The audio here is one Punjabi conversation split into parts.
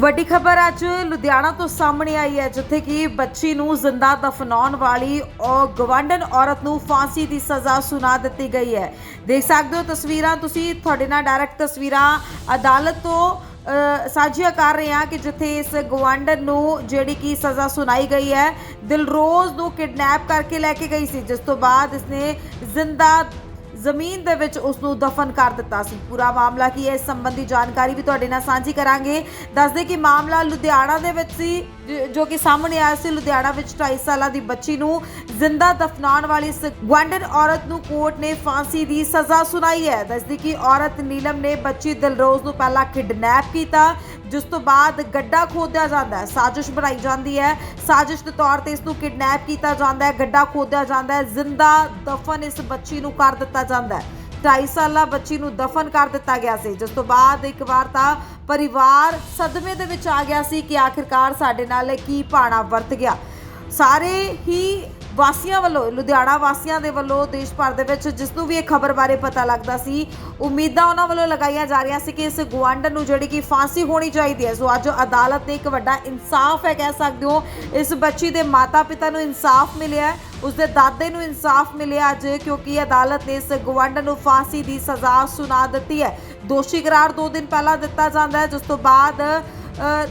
ਵੱਡੀ ਖਬਰ ਅੱਜ ਲੁਧਿਆਣਾ ਤੋਂ ਸਾਹਮਣੇ ਆਈ ਹੈ, ਜਿੱਥੇ ਕਿ ਬੱਚੀ ਨੂੰ ਜ਼ਿੰਦਾ ਦਫਨਾਉਣ ਵਾਲੀ ਔਰ ਗਵਾਂਡਨ ਔਰਤ ਨੂੰ ਫਾਂਸੀ ਦੀ ਸਜ਼ਾ ਸੁਣਾ ਦਿੱਤੀ ਗਈ ਹੈ। ਦੇਖ ਸਕਦੇ ਹੋ ਤਸਵੀਰਾਂ, ਤੁਸੀਂ ਤੁਹਾਡੇ ਨਾਲ ਡਾਇਰੈਕਟ ਤਸਵੀਰਾਂ ਅਦਾਲਤ ਤੋਂ ਸਾਂਝੀਆਂ ਕਰ ਰਹੇ ਹਾਂ ਕਿ ਜਿੱਥੇ ਇਸ ਗਵਾਂਡਨ ਨੂੰ ਜਿਹੜੀ ਕਿ ਸਜ਼ਾ ਸੁਣਾਈ ਗਈ ਹੈ, ਦਿਲਰੋਜ਼ ਨੂੰ ਕਿਡਨੈਪ ਕਰਕੇ ਲੈ ਕੇ ਗਈ ਸੀ, ਜਿਸ ਤੋਂ ਬਾਅਦ ਇਸਨੇ ਜ਼ਿੰਦਾ ਜ਼ਮੀਨ ਦੇ ਵਿੱਚ ਉਸ ਨੂੰ ਦਫਨ ਕਰ ਦਿੱਤਾ ਸੀ। ਪੂਰਾ ਮਾਮਲਾ ਕੀ ਹੈ, ਇਸ ਸੰਬੰਧੀ ਜਾਣਕਾਰੀ ਵੀ ਤੁਹਾਡੇ ਨਾਲ ਸਾਂਝੀ ਕਰਾਂਗੇ। ਦੱਸਦੇ ਕਿ ਮਾਮਲਾ ਲੁਧਿਆਣਾ ਦੇ ਵਿੱਚ ਸੀ, ਜੋ ਕਿ ਸਾਹਮਣੇ ਆਇਆ ਸੀ। ਲੁਧਿਆਣਾ ਵਿੱਚ 2.5 ਸਾਲਾਂ ਦੀ ਬੱਚੀ ਨੂੰ ਜ਼ਿੰਦਾ ਦਫਨਾਉਣ ਵਾਲੀ ਇਸ ਗਵਾਂਡਨ ਔਰਤ ਨੂੰ ਕੋਰਟ ਨੇ ਫਾਂਸੀ ਦੀ ਸਜ਼ਾ ਸੁਣਾਈ ਹੈ। ਦੱਸਦੀ ਕਿ ਔਰਤ ਨੀਲਮ ਨੇ ਬੱਚੀ ਦਿਲਰੋਜ਼ ਨੂੰ ਪਹਿਲਾਂ ਕਿਡਨੈਪ ਕੀਤਾ ਜਿਸ ਤੋਂ ਬਾਅਦ ਗੱਡਾ ਖੋਦਿਆ ਜਾਂਦਾ ਹੈ, ਸਾਜ਼ਿਸ਼ ਬਣਾਈ ਜਾਂਦੀ ਹੈ। ਸਾਜ਼ਿਸ਼ ਦੇ ਤੌਰ ਤੇ ਇਸ ਨੂੰ ਕਿਡਨੈਪ ਕੀਤਾ ਜਾਂਦਾ ਹੈ, ਗੱਡਾ ਖੋਦਿਆ ਜਾਂਦਾ ਹੈ, ਜ਼ਿੰਦਾ ਦਫਨ ਇਸ ਬੱਚੀ ਨੂੰ ਕਰ ਦਿੱਤਾ ਜਾਂਦਾ ਹੈ। 2.5 ਸਾਲਾ ਬੱਚੀ ਨੂੰ ਦਫਨ ਕਰ ਦਿੱਤਾ ਗਿਆ ਸੀ। ਜਿਸ ਤੋਂ ਬਾਅਦ ਇੱਕ ਵਾਰ ਤਾਂ ਪਰਿਵਾਰ ਸਦਮੇ ਦੇ ਵਿੱਚ ਆ ਗਿਆ ਸੀ ਕਿ ਆਖਿਰਕਾਰ ਸਾਡੇ ਨਾਲ ਕੀ ਭਾਣਾ ਵਰਤ ਗਿਆ। ਸਾਰੇ ਹੀ ਵਾਸੀਆਂ ਵੱਲੋਂ, ਲੁਧਿਆਣਾ ਵਾਸੀਆਂ ਦੇ ਵੱਲੋਂ ਦੇਸ਼ ਭਰ ਦੇ ਵਿੱਚ ਜਿਸ ਨੂੰ ਵੀ ਇਹ ਖਬਰ ਬਾਰੇ ਪਤਾ ਲੱਗਦਾ ਸੀ, ਉਮੀਦਾਂ ਉਹਨਾਂ ਵੱਲੋਂ ਲਗਾਈਆਂ ਜਾ ਰਹੀਆਂ ਸੀ ਕਿ ਇਸ ਗਵਾਂਡਨ ਨੂੰ ਜਿਹੜੀ ਕਿ ਫਾਂਸੀ ਹੋਣੀ ਚਾਹੀਦੀ ਹੈ। ਸੋ ਅੱਜ ਅਦਾਲਤ ਨੇ ਇੱਕ ਵੱਡਾ ਇਨਸਾਫ ਹੈ ਕਹਿ ਸਕਦੇ ਹੋ। ਇਸ ਬੱਚੀ ਦੇ ਮਾਤਾ-ਪਿਤਾ ਨੂੰ ਇਨਸਾਫ ਮਿਲਿਆ ਉਸਦੇ ਦਾਦੇ ਨੂੰ ਇਨਸਾਫ ਮਿਲਿਆ ਅੱਜ, ਕਿਉਂਕਿ ਅਦਾਲਤ ਨੇ ਇਸ ਗਵਾਂਡਨ ਨੂੰ ਫਾਂਸੀ ਦੀ ਸਜ਼ਾ ਸੁਣਾ ਦਿੱਤੀ ਹੈ। ਦੋਸ਼ੀ ਕਰਾਰ 2 ਦਿਨ ਪਹਿਲਾਂ ਦਿੱਤਾ ਜਾਂਦਾ ਹੈ, ਜਿਸ ਤੋਂ ਬਾਅਦ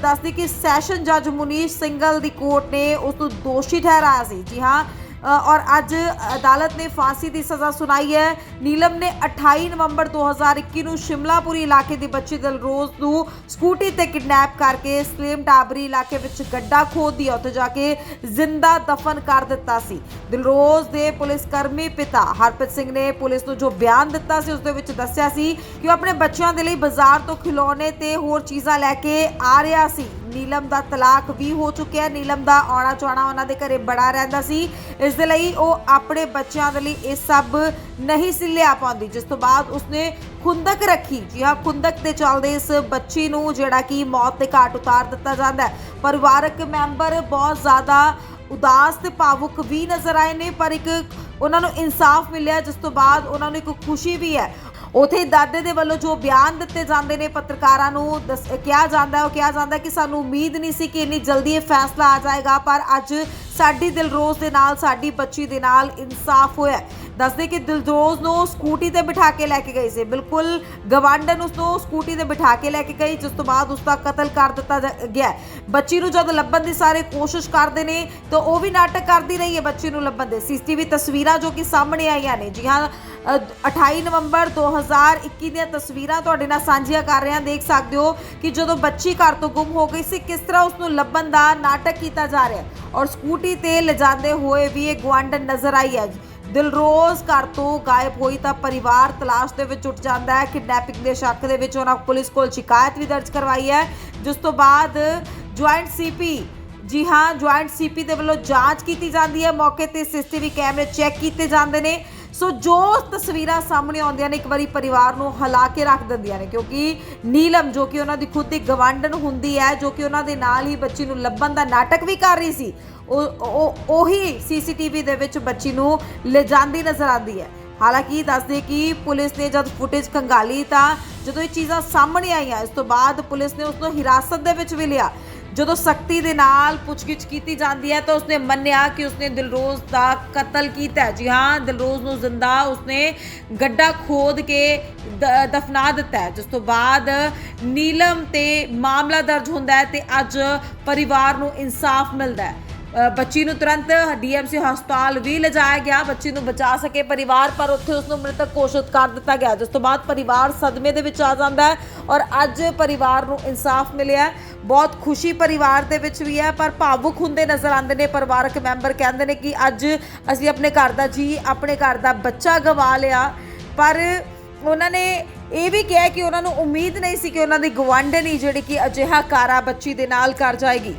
ਦੱਸਦੀ ਕਿ ਸੈਸ਼ਨ ਜੱਜ ਮੁਨੀਸ਼ ਸਿੰਗਲ ਦੀ ਕੋਰਟ ਨੇ ਉਸ ਨੂੰ ਦੋਸ਼ੀ ਠਹਿਰਾਇਆ ਸੀ। ਜੀ ਹਾਂ ਔਰ ਅੱਜ ਅਦਾਲਤ ਨੇ ਫਾਂਸੀ ਦੀ ਸਜ਼ਾ ਸੁਣਾਈ ਹੈ। ਨੀਲਮ ਨੇ 28 ਨਵੰਬਰ 2021 ਨੂੰ ਸ਼ਿਮਲਾਪੁਰੀ ਇਲਾਕੇ ਦੀ ਬੱਚੀ ਦਿਲਰੋਜ਼ ਨੂੰ ਸਕੂਟੀ ਤੇ ਕਿਡਨੈਪ ਕਰਕੇ ਸਲੇਮ ਟਾਬਰੀ ਇਲਾਕੇ ਵਿੱਚ ਗੱਡਾ ਖੋਦ ਦਿਆ। ਉੱਥੇ ਜਾ ਕੇ ਜ਼ਿੰਦਾ ਦਫਨ ਕਰ ਦਿੱਤਾ ਸੀ। ਦਿਲਰੋਜ਼ ਦੇ ਪੁਲਿਸ ਕਰਮੀ ਪਿਤਾ ਹਰਪ੍ਰੀਤ ਸਿੰਘ ਨੇ ਪੁਲਿਸ ਨੂੰ ਜੋ ਬਿਆਨ ਦਿੱਤਾ ਸੀ, ਉਸ ਦੇ ਵਿੱਚ ਦੱਸਿਆ ਸੀ ਕਿ ਉਹ ਆਪਣੇ ਬੱਚਿਆਂ ਦੇ ਲਈ ਬਾਜ਼ਾਰ ਤੋਂ ਖਿਲੌਣੇ ਤੇ ਹੋਰ ਚੀਜ਼ਾਂ ਲੈ ਕੇ ਆ ਰਿਹਾ ਸੀ। ਨੀਲਮ ਦਾ ਤਲਾਕ ਵੀ ਹੋ ਚੁੱਕਿਆ ਹੈ। ਨੀਲਮ ਦਾ ਆਉਣਾ ਚਾਉਣਾ ਉਹਨਾਂ ਦੇ ਘਰੇ ਬੜਾ ਰਹਿੰਦਾ ਸੀ। ਇਸ ਦੇ ਲਈ ਉਹ ਆਪਣੇ ਬੱਚਿਆਂ ਦੇ ਲਈ ਇਹ ਸਭ ਨਹੀਂ ਸੀ ਲਿਆ ਪਾਉਂਦੀ। ਜਿਸ ਤੋਂ ਬਾਅਦ ਉਸਨੇ ਖੁੰਦਕ ਰੱਖੀ। ਜੀ ਹਾਂ, ਖੁੰਦਕ ਤੇ ਚੱਲਦੇ ਇਸ ਬੱਚੀ ਨੂੰ ਜਿਹੜਾ ਕਿ ਮੌਤ ਦੇ ਘਾਟ ਉਤਾਰ ਦਿੱਤਾ ਜਾਂਦਾ ਹੈ। ਪਰਿਵਾਰਕ ਮੈਂਬਰ ਬਹੁਤ ਜ਼ਿਆਦਾ ਉਦਾਸ ਤੇ ਭਾਵੁਕ ਵੀ ਨਜ਼ਰ ਆਏ ਨੇ, ਪਰ ਇੱਕ ਉਹਨਾਂ ਨੂੰ ਇਨਸਾਫ ਮਿਲਿਆ, ਜਿਸ ਤੋਂ ਬਾਅਦ ਉਹਨਾਂ ਨੂੰ ਇੱਕ ਖੁਸ਼ੀ ਵੀ ਹੈ। ਉਥੇ ਦਾਦੇ ਦੇ ਵੱਲੋਂ ਜੋ ਬਿਆਨ ਦਿੱਤੇ ਜਾਂਦੇ ਨੇ ਪੱਤਰਕਾਰਾਂ ਨੂੰ, ਦੱਸ- ਕਿਹਾ ਜਾਂਦਾ ਉਹ ਕਿਹਾ ਜਾਂਦਾ ਕਿ ਸਾਨੂੰ ਉਮੀਦ ਨਹੀਂ ਸੀ ਕਿ ਇੰਨੀ ਜਲਦੀ ਇਹ ਫੈਸਲਾ ਆ ਜਾਏਗਾ, ਪਰ ਅੱਜ ਸਾਡੀ ਦਿਲਰੋਜ਼ ਦੇ ਨਾਲ, ਸਾਡੀ ਬੱਚੀ ਦੇ ਨਾਲ ਇਨਸਾਫ ਹੋਇਆ ਦੱਸਦੇ ਕਿ ਦਿਲਦੋਜ਼ ਨੂੰ ਸਕੂਟੀ ਤੇ ਬਿਠਾ ਕੇ ਲੈ ਕੇ ਗਈ ਸੀ। ਬਿਲਕੁਲ ਗਵਾਂਡਨ ਉਸ ਨੂੰ ਸਕੂਟੀ ਤੇ ਬਿਠਾ ਕੇ ਲੈ ਕੇ ਗਈ ਜਿਸ ਤੋਂ ਬਾਅਦ ਉਸ ਦਾ ਕਤਲ ਕਰ ਦਿੱਤਾ ਜਾ- ਗਿਆ ਬੱਚੀ ਨੂੰ ਜਦ ਲੱਭਣ ਦੀ ਸਾਰੇ ਕੋਸ਼ਿਸ਼ ਕਰਦੇ ਨੇ ਤਾਂ ਉਹ ਵੀ ਨਾਟਕ ਕਰਦੀ ਰਹੀ ਹੈ ਬੱਚੀ ਨੂੰ ਲੱਭਣ ਦੇ। ਸੀਸੀਟੀਵੀ ਤਸਵੀਰਾਂ ਜੋ ਕਿ ਸਾਹਮਣੇ ਆਈਆਂ ਨੇ। ਜੀ ਹਾਂ ਅ, 28 ਨਵੰਬਰ 2021 ਦੀਆਂ ਤਸਵੀਰਾਂ ਤੁਹਾਡੇ ਨਾਲ ਸਾਂਝੀਆਂ ਕਰ ਰਹੇ। ਹਾਂ ਦੇਖ ਸਕਦੇ ਹੋ ਕਿ ਜਦੋਂ ਬੱਚੀ ਘਰ ਤੋਂ ਗੁੰਮ ਹੋ ਗਈ ਸੀ ਕਿਸ ਤਰ੍ਹਾਂ ਉਸ ਨੂੰ ਲੱਭਣ ਦਾ ਨਾਟਕ ਕੀਤਾ ਜਾ ਰਿਹਾ ਔਰ ਸਕੂਟੀ ਤੇ ਲਿਜਾਂਦੇ ਹੋਏ ਵੀ ਇਹ ਗਵਾਂਡਨ ਨਜ਼ਰ ਆਈ ਹੈ। ਦਿਲਰੋਜ਼ ਘਰ ਤੋਂ ਗਾਇਬ ਹੋਈ ਤਾਂ ਪਰਿਵਾਰ ਤਲਾਸ਼ ਦੇ ਵਿੱਚ ਉੱਠ ਜਾਂਦਾ ਹੈ। ਕਿਡਨੈਪਿੰਗ ਦੇ ਸ਼ੱਕ ਦੇ ਵਿੱਚ ਉਹਨਾਂ ਪੁਲਿਸ ਕੋਲ ਸ਼ਿਕਾਇਤ ਵੀ ਦਰਜ ਕਰਵਾਈ ਹੈ। ਜਿਸ ਤੋਂ ਬਾਅਦ ਜੁਆਇੰਟ ਸੀਪੀ ਜੀ ਹਾਂ, ਜੁਆਇੰਟ ਸੀਪੀ ਦੇ ਵੱਲੋਂ ਜਾਂਚ ਕੀਤੀ ਜਾਂਦੀ ਹੈ। ਮੌਕੇ ਤੇ ਸੀਸੀਟੀਵੀ ਕੈਮਰੇ ਚੈੱਕ ਕੀਤੇ ਜਾਂਦੇ ਨੇ। ਸੋ ਜੋ ਤਸਵੀਰਾਂ ਸਾਹਮਣੇ ਆਉਂਦੀਆਂ ਨੇ ਇੱਕ ਵਾਰੀ ਪਰਿਵਾਰ ਨੂੰ ਹਿਲਾ ਕੇ ਰੱਖ ਦਿੰਦੀਆਂ ਨੇ, ਕਿਉਂਕਿ ਨੀਲਮ ਜੋ ਕਿ ਉਹਨਾਂ ਦੀ ਖੁਦ ਦੀ ਗਵਾਂਡਨ ਹੁੰਦੀ ਹੈ, ਜੋ ਕਿ ਉਹਨਾਂ ਦੇ ਨਾਲ ਹੀ ਬੱਚੀ ਨੂੰ ਲੱਭਣ ਦਾ ਨਾਟਕ ਵੀ ਕਰ ਰਹੀ ਸੀ, ਉਹ ਉਹ, ਉਹੀ ਸੀਸੀਟੀਵੀ ਦੇ ਵਿੱਚ ਬੱਚੀ ਨੂੰ ਲਿਜਾਂਦੀ ਨਜ਼ਰ ਆਉਂਦੀ ਹੈ। ਹਾਲਾਂਕਿ ਦੱਸਦੇ ਕਿ ਪੁਲਿਸ ਨੇ ਜਦ ਫੁਟੇਜ ਖੰਗਾਲੀ ਤਾਂ ਜਦੋਂ ਇਹ ਚੀਜ਼ਾਂ ਸਾਹਮਣੇ ਆਈਆਂ, ਇਸ ਤੋਂ ਬਾਅਦ ਪੁਲਿਸ ਨੇ ਉਸ ਨੂੰ ਹਿਰਾਸਤ ਦੇ ਵਿੱਚ ਵੀ ਲਿਆ। ਜਦੋਂ ਸਖਤੀ ਦੇ ਨਾਲ ਪੁੱਛਗਿੱਛ ਕੀਤੀ ਜਾਂਦੀ ਹੈ ਤਾਂ ਉਸਨੇ ਮੰਨਿਆ ਕਿ ਉਸਨੇ ਦਿਲਰੋਜ਼ ਦਾ ਕਤਲ ਕੀਤਾ ਹੈ। ਜੀ ਹਾਂ, ਦਿਲਰੋਜ਼ ਨੂੰ ਜ਼ਿੰਦਾ ਉਸਨੇ ਗੱਡਾ ਖੋਦ ਕੇ ਦਫਨਾ ਦਿੱਤਾ ਹੈ। ਜਿਸ ਤੋਂ ਬਾਅਦ ਨੀਲਮ ਤੇ ਮਾਮਲਾ ਦਰਜ ਹੁੰਦਾ ਹੈ ਤੇ ਅੱਜ ਪਰਿਵਾਰ ਨੂੰ ਇਨਸਾਫ ਮਿਲਦਾ ਹੈ। ਬੱਚੀ ਨੂੰ ਤੁਰੰਤ ਡੀਐਮਸੀ ਹਸਪਤਾਲ ਵੀ ਲਿਜਾਇਆ ਗਿਆ। ਬੱਚੀ ਨੂੰ ਬਚਾ ਸਕੇ ਪਰਿਵਾਰ, ਪਰ ਉੱਥੇ ਉਸ ਨੂੰ ਮ੍ਰਿਤਕ ਘੋਸ਼ਿਤ ਕਰ ਦਿੱਤਾ ਗਿਆ, ਜਿਸ ਤੋਂ ਬਾਅਦ ਪਰਿਵਾਰ ਸਦਮੇ ਦੇ ਵਿੱਚ ਆ ਜਾਂਦਾ ਹੈ ਔਰ ਅੱਜ ਪਰਿਵਾਰ ਨੂੰ ਇਨਸਾਫ ਮਿਲਿਆ ਬਹੁਤ ਖੁਸ਼ੀ ਪਰਿਵਾਰ ਦੇ ਵਿੱਚ ਵੀ ਹੈ, ਪਰ ਭਾਵੁਕ ਹੁੰਦੇ ਨਜ਼ਰ ਆਉਂਦੇ ਨੇ। ਪਰਿਵਾਰਕ ਮੈਂਬਰ ਕਹਿੰਦੇ ਨੇ ਕਿ ਅੱਜ ਅਸੀਂ ਆਪਣੇ ਘਰ ਦਾ ਜੀ, ਆਪਣੇ ਘਰ ਦਾ ਬੱਚਾ ਗਵਾ ਲਿਆ। ਪਰ ਉਹਨਾਂ ਨੇ ਇਹ ਵੀ ਕਿਹਾ ਕਿ ਉਹਨਾਂ ਨੂੰ ਉਮੀਦ ਨਹੀਂ ਸੀ ਕਿ ਉਹਨਾਂ ਦੀ ਗਵਾਂਢਣੀ ਜਿਹੜੀ ਕਿ ਅਜਿਹਾ ਕਾਰਾ ਬੱਚੀ ਦੇ ਨਾਲ ਕਰ ਜਾਏਗੀ।